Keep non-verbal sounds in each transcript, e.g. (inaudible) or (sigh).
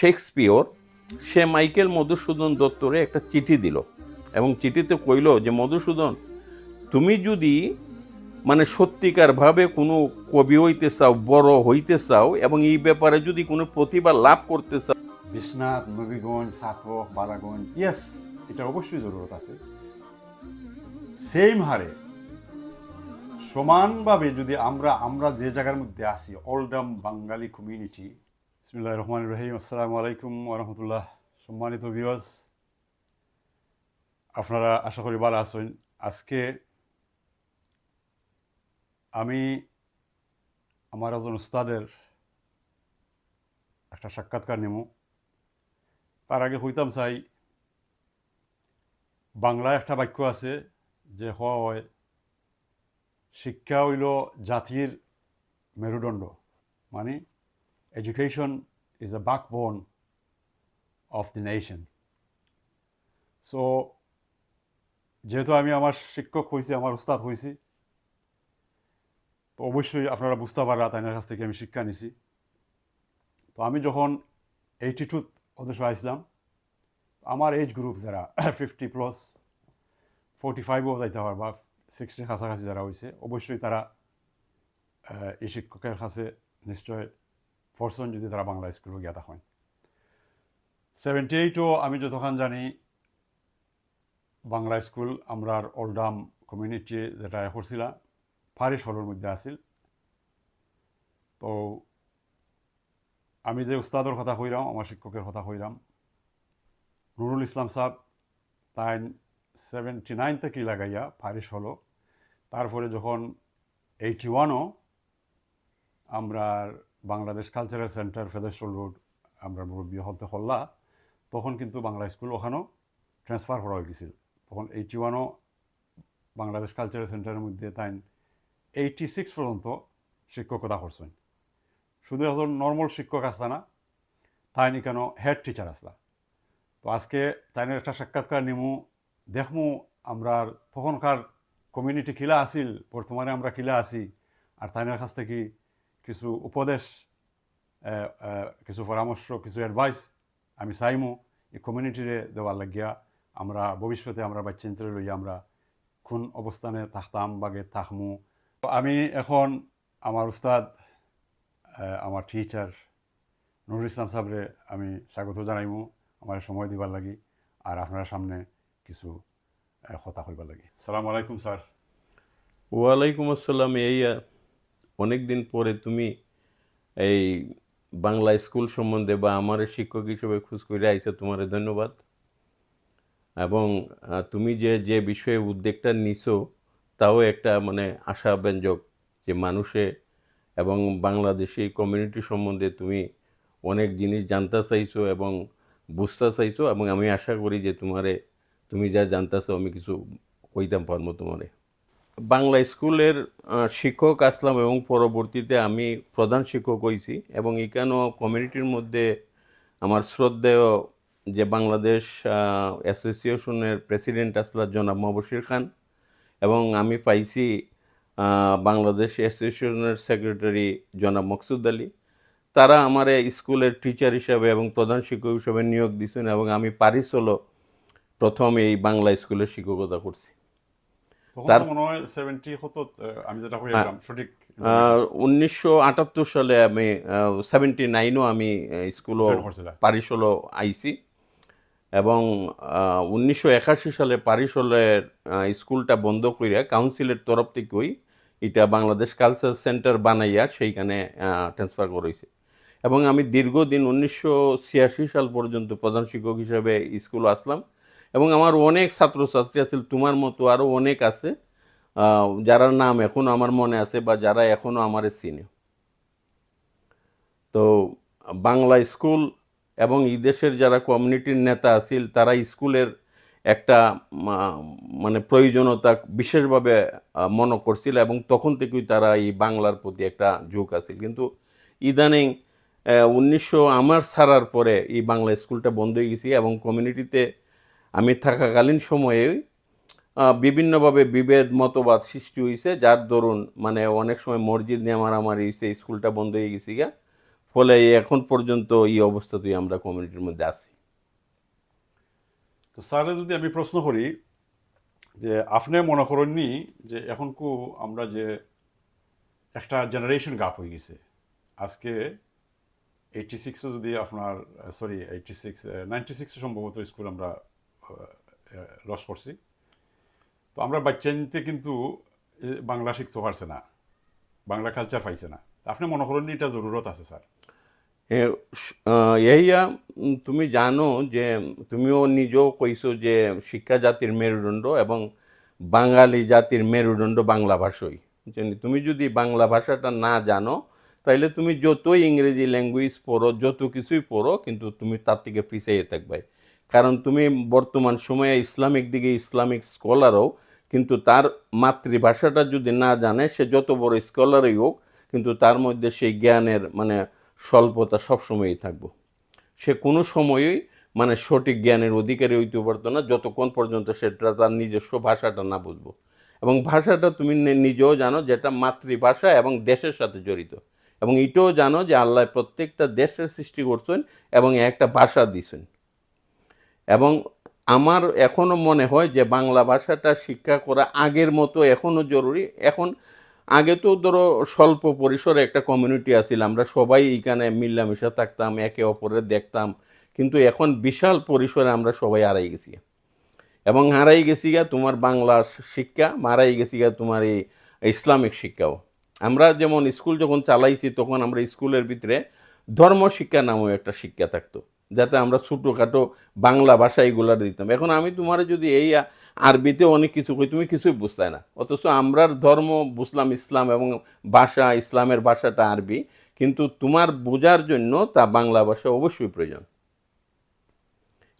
Shakespeare, সে Michael Madhusudan দত্তরে একটা চিঠি দিল এবং চিঠিতে কইল যে, মধুসূদন, তুমি যদি মানে সত্যিকারভাবে কোনো কবি হইতে চাও, বড় হইতে চাও এবং এই ব্যাপারে যদি কোনো প্রতিভা লাভ করতে চাও (laughs) বিশ্বনাথ, নবীগঞ্জ সাতক বালাগঞ্জ ইয়েস এটা অবশ্যই জরুরত আছে। সেম হারে, সমানভাবে যদি আমরা আমরা যে জায়গার মধ্যে আছি অলডাম বাঙালি কমিউনিটি বিসমুল্লাহ রহমান রহিম আসসালামু আলাইকুম ওরহমতুল্লাহ সম্মানিত ভিউয়ার্স আপনারা আশা করি ভালো আছেন। আজকে আমি আমার একজন উস্তাদের একটা সাক্ষাৎকার নেব তার আগে হইতাম চাই, বাংলায় একটা বাক্য আছে যে হয়, শিক্ষা হইল জাতির মেরুদণ্ড মানে education is a backbone of the nation so যেহেতু আমি আমার শিক্ষক হয়েছি আমার উস্তাদ হয়েছি তো অবশ্যই আপনারা বুঝতে পারা তাইনার কাছ থেকে আমি শিক্ষা নিছি। তো আমি যখন এইটি টু অদেশ আসলাম আমার এজ গ্রুপ যারা ফিফটি প্লাস ফোর্টি ফাইভও যাইতে পারে বা সিক্সটির কাছাকাছি যারা হয়েছে অবশ্যই তারা এই শিক্ষকের কাছে নিশ্চয় ফরসন যদি তারা বাংলা স্কুলে গিয়া তখন সেভেন্টি এইটও আমি যতক্ষণ জানি, বাংলা স্কুল আমরার ওল্ডাম কমিউনিটি যেটা করছিলাম ফারিস হলের মধ্যে আছিল। তো আমি যে উস্তাদর কথা কইলাম আমার শিক্ষকের কথা কইলাম নুরুল ইসলাম সাহেব তাই সেভেন্টি নাইন থেকে লাগাইয়া ফারিস হলো তারপরে যখন এইটি ওয়ানও আমরা Bangladesh cultural centre Featherstall road আমরা মুরব্বী হতে হল্লা, তখন কিন্তু বাংলা স্কুল ওখানেও ট্রান্সফার করা হয়ে গেছিল তখন এইটি ওয়ানও বাংলাদেশ কালচারাল সেন্টারের মধ্যে তাই এইটি সিক্স পর্যন্ত শিক্ষকতা করছেন। শুধু একজন নর্মাল শিক্ষক আসলা না তাই কেন হেড টিচার আসলা। তো আজকে তাইনের একটা সাক্ষাৎকার নিমু, দেখমু আমরা তখনকার কমিউনিটি কিলা আছিল, বর্তমানে আমরা কিলা আছি, আর তাইনের কাছ থেকে কিছু উপদেশ কিছু পরামর্শ, কিছু অ্যাডভাইস আমি চাইমু এই কমিউনিটিরে দেওয়ার লাগিয়া আমরা ভবিষ্যতে আমরা বাচ্চিন্তরে লইয়া আমরা কোন অবস্থানে থাকতাম বাগে থাকমু। আমি এখন আমার উস্তাদ আমার টিচার নুরুল ইসলাম সাহেবরে আমি স্বাগত জানাইমু আমার সময় দিবার লাগি আর আপনার সামনে কিছু কথা কইবার লাগি। সালাম আলাইকুম, স্যার। ওয়ালাইকুম আসসালাম, এই অনেক দিন পরে তুমি এই বাংলা স্কুল সম্বন্ধে বা আমার শিক্ষক হিসেবে খোঁজ করে আইছো, তোমার ধন্যবাদ। এবং তুমি যে যে বিষয়ে উদ্যোগটা নিছো, তাও একটা মানে আশাব্যঞ্জক যে মানুষে এবং বাংলাদেশি কমিউনিটি সম্বন্ধে তুমি অনেক জিনিস জানতে চাইছো এবং বুঝতে চাইছো এবং আমি আশা করি যে তোমারে, তুমি যা জানতেছো আমি কিছু কইতাম পারব তোমারে। বাংলা স্কুলের শিক্ষক আসলাম এবং পরবর্তীতে আমি প্রধান শিক্ষক হয়েছি এবং এখানেও কমিউনিটির মধ্যে আমার শ্রদ্ধেয় যে বাংলাদেশ অ্যাসোসিয়েশনের প্রেসিডেন্ট আসলা জনাব মবশির খান এবং আমি পাইছি বাংলাদেশ অ্যাসোসিয়েশনের সেক্রেটারি জনাব মকসুদ আলী। তারা আমার স্কুলের টিচার হিসাবে এবং প্রধান শিক্ষক হিসাবে নিয়োগ দিয়েছেন এবং আমি পারিস হলো প্রথম এই বাংলা স্কুলের শিক্ষকতা করছি। তার- মনে হয় সেভেন্টি হতো আমি যেটা কইলাম সঠিক উনিশশো আটাত্তর সালে আমি সেভেন্টি নাইনও আমি স্কুলও। পারিশলো আইসি এবং উনিশশো একাশি সালে পারিশলের স্কুলটা বন্ধ করিয়া কাউন্সিলের তরফ থেকেই এটা বাংলাদেশ কালচার সেন্টার বানাইয়া সেইখানে ট্রান্সফার করেছে এবং আমি দীর্ঘদিন উনিশশো ছিয়াশি সাল পর্যন্ত প্রধান শিক্ষক হিসাবে স্কুল আসলাম। এবং আমার অনেক ছাত্রছাত্রী আছে, তোমার মতো আরও অনেক আছে যারা নাম এখনও আমার মনে আছে বা যারা এখনও আমার চিনে। তো বাংলা স্কুল এবং এই দেশের যারা কমিউনিটির নেতা আছিল, তারা স্কুলের একটা মানে প্রয়োজনীয়তা বিশেষভাবে মনে করছিল এবং তখন থেকেই তারা এই বাংলার প্রতি একটা ঝোঁক আছিল। কিন্তু ইদানিং উনিশশো আমার ছাড়ার পরে এই বাংলা স্কুলটা বন্ধ হয়ে গেছে এবং কমিউনিটিতে আমি থাকাকালীন সময়ে বিভিন্নভাবে বিভেদ, মতবাদ সৃষ্টি হয়েছে যার দরুন মানে অনেক সময় মসজিদ নিয়ে মারামারি হয়েছে স্কুলটা বন্ধ হয়ে গেছে গা ফলে এখন পর্যন্ত এই অবস্থাতেই আমরা কমিউনিটির মধ্যে আছি। তো স্যারে যদি আমি প্রশ্ন করি যে আপনি মনে করেননি যে এখন কু আমরা যে একটা জেনারেশন গাপ হয়ে গেছে, আজকে এইটি সিক্সও যদি আপনার সরি এইটি সিক্স নাইনটি সিক্সে সম্ভবত স্কুল আমরা লস করছি। তো আমরা বাচ্চা নিতে কিন্তু বাংলা শিখতে পারছে না। বাংলা কালচার পাইছে না। আপনি মনে করেন এটা জরুরত আছে, স্যার? এইয়া তুমি জানো যে, তুমিও নিজেও কইছো যে, শিক্ষা জাতির মেরুদণ্ড এবং বাঙালি জাতির মেরুদণ্ড বাংলা ভাষাই? তুমি যদি বাংলা ভাষাটা না জানো, তাইলে তুমি যতই ইংরেজি ল্যাঙ্গুয়েজ পড়ো, যত কিছুই পড়ো, কিন্তু তুমি তার থেকে পিছিয়ে থাকবে কারণ তুমি বর্তমান সময়ে ইসলামিক দিকে ইসলামিক স্কলারও, কিন্তু তার মাতৃভাষাটা যদি না জানে, সে যত বড় স্কলারই হোক, কিন্তু তার মধ্যে সেই জ্ঞানের মানে স্বল্পতা সবসময়ই থাকব। সে কোনো সময়ই মানে সঠিক জ্ঞানের অধিকারী হইতে পারতো না, যতক্ষণ পর্যন্ত সেটা তার নিজস্ব ভাষাটা না বুঝব। এবং ভাষাটা তুমি নিজেও জানো যেটা মাতৃভাষা এবং দেশের সাথে জড়িত। এবং এটাও জানো যে আল্লাহ প্রত্যেকটা দেশের সৃষ্টি করছেন এবং একটা ভাষা দিছেন। এবং আমার এখনও মনে হয় যে বাংলা ভাষাটা শিক্ষা করা আগের মতো এখনও জরুরি। এখন আগে তো ধরো স্বল্প পরিসরে একটা কমিউনিটি আছিল, আমরা সবাই এখানে মিল্লামিশা থাকতাম, একে অপরের দেখতাম। কিন্তু এখন বিশাল পরিসরে আমরা সবাই হারাই গেছি। এবং হারাই গেছি গা তোমার বাংলা শিক্ষা, হারাই গেছি গা তোমার এই ইসলামিক শিক্ষাও। আমরা যেমন স্কুল যখন চালাইছি, তখন আমরা স্কুলের ভিতরে ধর্ম শিক্ষা নামেও একটা শিক্ষা থাকতো। যাতে আমরা ছোটোখাটো বাংলা ভাষা এগুলা দিতাম। এখন আমি তোমার যদি এই আরবিতে অনেক কিছু কই, তুমি কিছুই বুঝতে না। অথচ আমরার ধর্ম বুঝলাম ইসলাম এবং ভাষা, ইসলামের ভাষাটা আরবি, কিন্তু তোমার বোঝার জন্য তা বাংলা ভাষা অবশ্যই প্রয়োজন।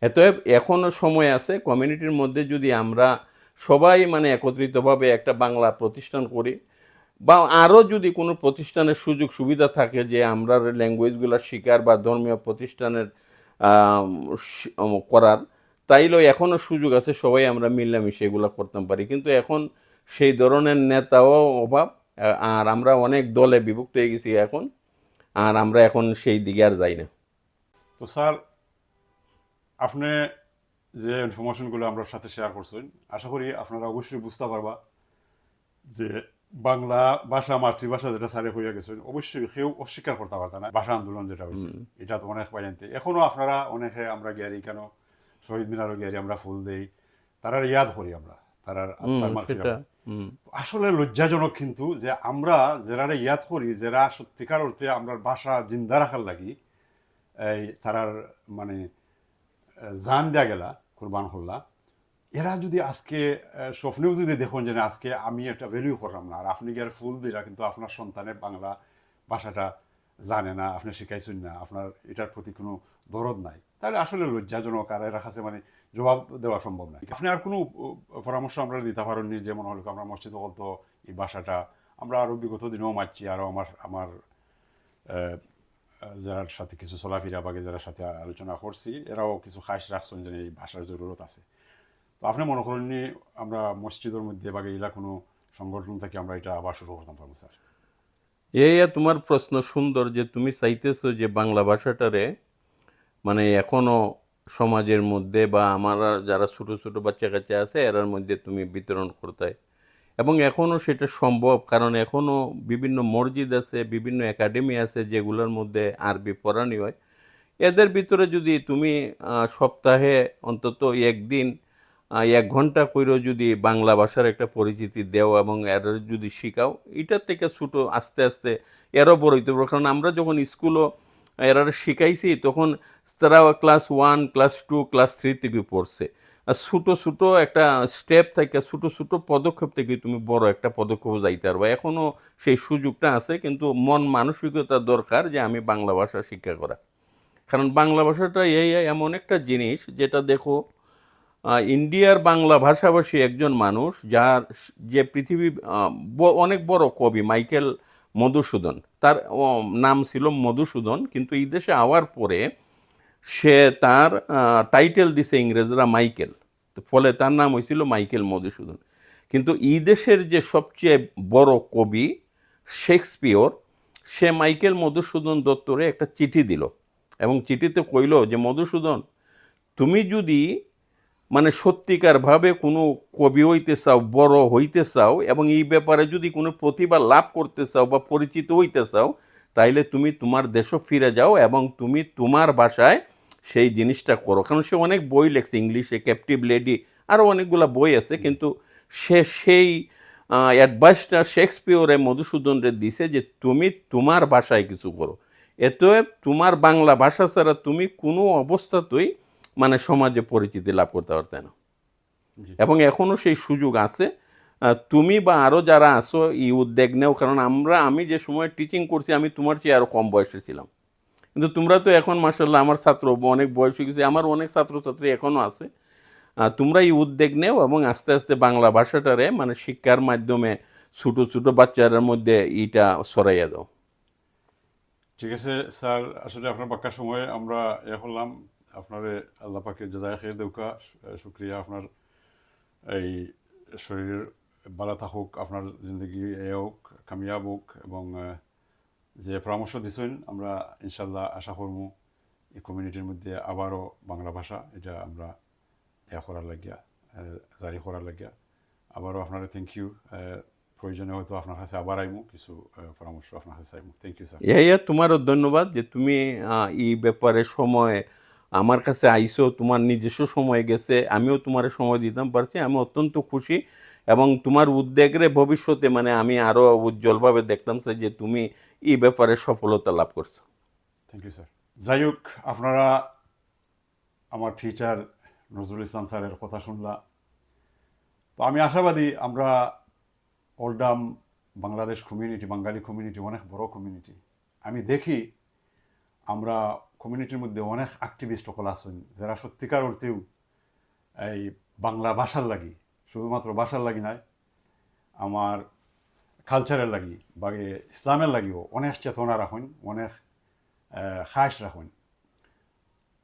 এতএব এখনও সময় আছে কমিউনিটির মধ্যে যদি আমরা সবাই মানে একত্রিতভাবে একটা বাংলা প্রতিষ্ঠান করি, বা আরও যদি কোনো প্রতিষ্ঠানের সুযোগ সুবিধা থাকে যে আমরা ল্যাঙ্গুয়েজগুলো শিকার বা ধর্মীয় প্রতিষ্ঠানের করার। তাইলেও এখনও সুযোগ আছে, সবাই আমরা মিলেমিশে এগুলো করতাম পারি। কিন্তু এখন সেই ধরনের নেতাও অভাব আর আমরা অনেক দলে বিভক্ত হয়ে গেছি এখন, আর আমরা এখন সেই দিকে আর যাই না। তো স্যার, আপনি যে ইনফরমেশনগুলো আমরা সাথে শেয়ার করছেন, আশা করি আপনারা অবশ্যই বুঝতে পারবা যে বাংলা ভাষা মাতৃভাষা যেটা স্যারে হইয়া গেছেন অবশ্যই কেউ অস্বীকার করতে পারত না ভাষা আন্দোলন যেটা হয়েছে এটা তো অনেক পাইতে এখনও আপনারা অনেকে আমরা গিয়ারি কেন শহীদ মিনারও গিয়ারি আমরা ফুল দেই তারা ইয়াদ করি আমরা তারার আসলে লজ্জাজনক কিন্তু যে আমরা যারা ইয়াদ করি যারা সত্যিকার অর্থে আমরা ভাষা জিন্দা রাখার লাগি এই তারার মানে জান দেয়া গেলা কোরবান হল্লা এরা যদি আজকে স্বপ্নেও যদি দেখুন যে আজকে আমি একটা ভ্যালিউ করলাম না, আর আপনি গিয়ে ফুল দিলা, কিন্তু আপনার সন্তানের বাংলা ভাষাটা জানে না, আপনি শিখাইছেন না, আপনার এটার প্রতি কোনো দরদ নাই, তাহলে আসলে লজ্জাজনক, আর এরা কাছে মানে জবাব দেওয়া সম্ভব নয় আপনি আর কোনো পরামর্শ আমরা দিতে পারেননি যেমন হলো আমরা মসজিদ বলতো, এই ভাষাটা আমরা আরও বিগত দিনেও মারছি আরও আমার আমার যার সাথে কিছু চলাফেরা বা যারা সাথে আলোচনা করছি, এরাও কিছু খাস রাখছেন যে এই ভাষার জরুরত আছে। তো আপনি মনে করেন আমরা মসজিদের মধ্যে বা এলা কোনো সংগঠন থেকে আমরা এটা আবার শুরু করতাম পারব স্যার? এই তোমার প্রশ্ন সুন্দর যে তুমি চাইতেছো যে বাংলা ভাষাটারে মানে এখনও সমাজের মধ্যে বা আমার যারা ছোট ছোট বাচ্চা কাচ্চা আছে, এরার মধ্যে তুমি বিতরণ করতে। এবং এখনও সেটা সম্ভব, কারণ এখনও বিভিন্ন মসজিদ আছে, বিভিন্ন একাডেমি আছে, যেগুলোর মধ্যে আরবি পড়ানি হয়। এদের ভিতরে যদি তুমি সপ্তাহে অন্তত একদিন এক ঘণ্টা কইরেও যদি বাংলা ভাষার একটা পরিচিতি দেও এবং এর যদি শিখাও এটার থেকে ছোটো আস্তে আস্তে এরও বড় হইতে পারবে। কারণ আমরা যখন স্কুলও এরা শিখাইছি, তখন তারা class one class two class three থেকে পড়ছে। আর ছোটো ছোটো একটা স্টেপ থেকে, ছোটো ছোটো পদক্ষেপ থেকে তুমি বড় একটা পদক্ষেপ যাইতে পারবে। এখনও সেই সুযোগটা আছে, কিন্তু মন মানসিকতা দরকার যে আমি বাংলা ভাষা শিক্ষা করা। কারণ বাংলা ভাষাটা এই এমন একটা জিনিস যেটা দেখো ইন্ডিয়ার বাংলা ভাষাভাষী একজন মানুষ যার যে পৃথিবী অনেক বড় কবি, মাইকেল মধুসূদন। তার নাম ছিল মধুসূদন, কিন্তু এই দেশে আওয়ার পরে সে তার টাইটেল দিছে ইংরেজরা মাইকেল। ফলে তার নাম হয়েছিল মাইকেল মধুসূদন। কিন্তু এই দেশের যে সবচেয়ে বড় কবি শেক্সপিয়র, সে মাইকেল মধুসূদন দত্তরে একটা চিঠি দিল এবং চিঠিতে কইল যে, মধুসূদন, তুমি যদি মানে সত্যিকারভাবে কোনো কবি হইতে চাও বড় হইতে চাও এবং এই ব্যাপারে যদি কোনো প্রতিভা লাভ করতে চাও বা পরিচিত হইতে চাও তাইলে তুমি তোমার দেশও ফিরে যাও এবং তুমি তোমার ভাষায় সেই জিনিসটা করো। কারণ সে অনেক বই লেখছে ইংলিশে ক্যাপটিভ লেডি আরও অনেকগুলো বই আছে কিন্তু সে সেই অ্যাডভাইসটা শেক্সপিয়রে মধুসূদনরে দিছে যে তুমি তোমার ভাষায় কিছু করো। এতে তোমার বাংলা ভাষা ছাড়া তুমি কোনো অবস্থাতেই মানে সমাজে পরিচিতি লাভ করতে পারতে না। এবং এখনও সেই সুযোগ আছে। তুমি বা আরও যারা আসো এই উদ্যোগ নেও কারণ আমরা আমি যে সময় টিচিং করছি আমি তোমার চেয়ে আরও কম বয়সে ছিলাম। কিন্তু তোমরা তো এখন মাসাল্লাহ আমার ছাত্র অনেক বয়স হয়ে গেছে আমার অনেক ছাত্রছাত্রী এখনও আছে। তোমরা এই উদ্যোগ নেও এবং আস্তে আস্তে বাংলা ভাষাটারে মানে শিক্ষার মাধ্যমে ছোটো ছোটো বাচ্চাদের মধ্যে এইটা সরাইয়া দাও। ঠিক আছে স্যার আসলে আপনার বাক্যার সময় আমরা এ হলাম। আপনার আল্লাহ পাকে জাজায় খেয়ে দেউকা শুক্রিয়া আপনার এই শরীরের ভালো থাকুক আপনার জিন্দগি এ হোক, কামিয়াব হোক এবং যে পরামর্শ দিছেন, আমরা ইনশাল্লাহ আশা করব এই কমিউনিটির মধ্যে আবারও বাংলা ভাষা, এটা আমরা এ করার লাগিয়া জারি করার লাগিয়া। আবারও আপনার থ্যাংক ইউ প্রয়োজনে হয়তো আপনার কাছে আবার আইমু, কিছু পরামর্শ আপনার কাছে আইমু থ্যাংক ইউ স্যার ইয়া তোমারও ধন্যবাদ যে তুমি এই ব্যাপারে সময় আমার কাছে আইসো তোমার নিজস্ব সময় গেছে, আমিও তোমার সময় দিতাম পারছি, আমি অত্যন্ত খুশি এবং তোমার উদ্বেগরে ভবিষ্যতে মানে আমি আরও উজ্জ্বলভাবে দেখতাম স্যার যে তুমি এই ব্যাপারে সফলতা লাভ করছ। থ্যাংক ইউ স্যার যাই হোক, আপনারা আমার টিচার নজরুল ইসলাম স্যারের কথা শুনলা। তো আমি আশাবাদী আমরা Oldham Bangladesh community Bangali community অনেক বড় কমিউনিটি আমি দেখি আমরা কমিউনিটির মধ্যে অনেক অ্যাক্টিভিস্ট সকল আছেন, যারা সত্যিকার অর্থেও এই বাংলা ভাষার লাগি, শুধুমাত্র ভাষার লাগি নয়, আমার কালচারের লাগি, বা ইসলামের লাগিও অনেক চেতনা রাখুন, অনেক খাস রাখুন।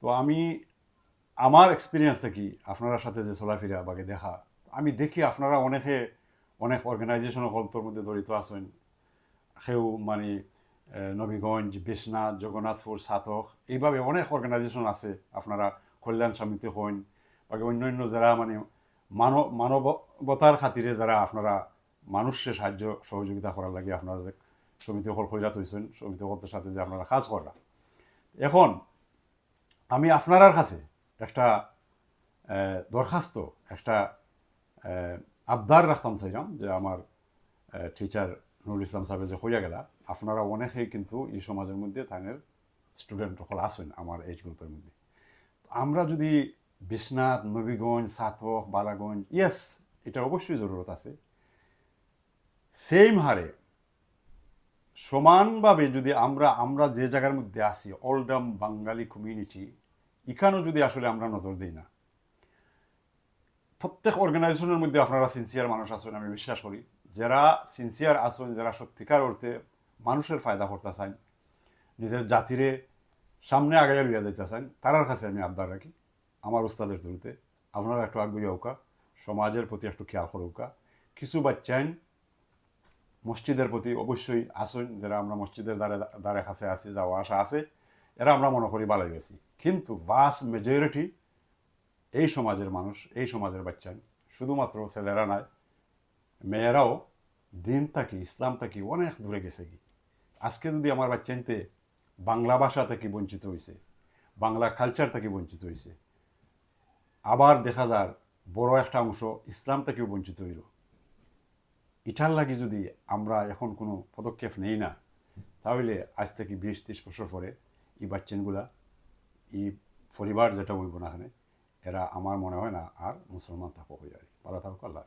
তো আমি আমার এক্সপিরিয়েন্স থেকে আপনার সাথে যে চলাফেরা বাগে দেখা, আমি দেখি আপনারা অনেকে, অনেক অর্গানাইজেশন তোর মধ্যে জড়িত আছেন, সেও মানে নবীগঞ্জ, বিশ্বনাথ, জগন্নাথপুর, সাতক, এইভাবে অনেক অর্গানাইজেশন আছে আপনারা কল্যাণ সমিতি হইন বাকি অন্য অন্য যারা মানে মানব, মানবতার খাতিরে যারা আপনারা মানুষের সাহায্য, সহযোগিতা করার লাগে আপনারা যে সমিতি সকল হইরা তৈছেন সমিতি সকলের সাথে যে আপনারা কাজ করা এখন আমি আপনার কাছে একটা দরখাস্ত, একটা আবদার রাখতাম চাইলাম যে আমার টিচার নুরুল ইসলাম সাহেব যে হইয়া গেলা আপনারা অনেকেই কিন্তু এই সমাজের মধ্যে তাদের স্টুডেন্ট সকল আসেন আমার এইজ গ্রুপের মধ্যে। আমরা যদি বিশ্বনাথ, নবীগঞ্জ, সাতক, বালাগঞ্জ ইয়েস এটা অবশ্যই জরুরত আছে। সেম হারে সমানভাবে যদি আমরা আমরা যে জায়গার মধ্যে আসি অলডাম বাঙালি কমিউনিটি এখানেও যদি আসলে আমরা নজর দিই না। প্রত্যেক অর্গানাইজেশনের মধ্যে আপনারা সিনসিয়ার মানুষ আছেন, আমি বিশ্বাস করি। যারা সিনসিয়ার আছেন, যারা সত্যিকার অর্থে মানুষের ফায়দা করতে চান নিজের জাতিরে সামনে আগে লইয়া যাইতে চান তারার কাছে আমি আবদার রাখি। আমার উস্তাদের থ্রুতে আপনারা একটু আগুইয়া হোকা সমাজের প্রতি একটু খেয়াল করুকা কিছু বাচ্চাইন মসজিদের প্রতি অবশ্যই আসুন, যারা আমরা মসজিদের দ্বারে দ্বারে কাছে আছি, যাওয়া আসা আছে, এরা আমরা মনে করি ভালোই গেছি। কিন্তু ভাস্ট মেজরিটি এই সমাজের মানুষ, এই সমাজের বাচ্চা শুধুমাত্র ছেলেরা নয়, মেয়েরাও দিন থাকি ইসলাম থাকি অনেক দূরে গেছে কি? আজকে যদি আমার বাচ্চাইতে বাংলা ভাষা থেকে বঞ্চিত হয়েছে বাংলা কালচার থেকে বঞ্চিত হয়েছে আবার দেখা যার বড় একটা অংশ ইসলাম থেকেও বঞ্চিত হইল। এটার লাগি যদি আমরা এখন কোনো পদক্ষেপ নেই না, তাহলে আজ থেকে বিশ, ত্রিশ বছর পরে এই বাচ্চানগুলা এই পরিবার যেটা হইব না এখানে, এরা আমার মনে হয় না আর মুসলমান থাকো হয়ে যাবে ভালো থাকুক, আল্লাহ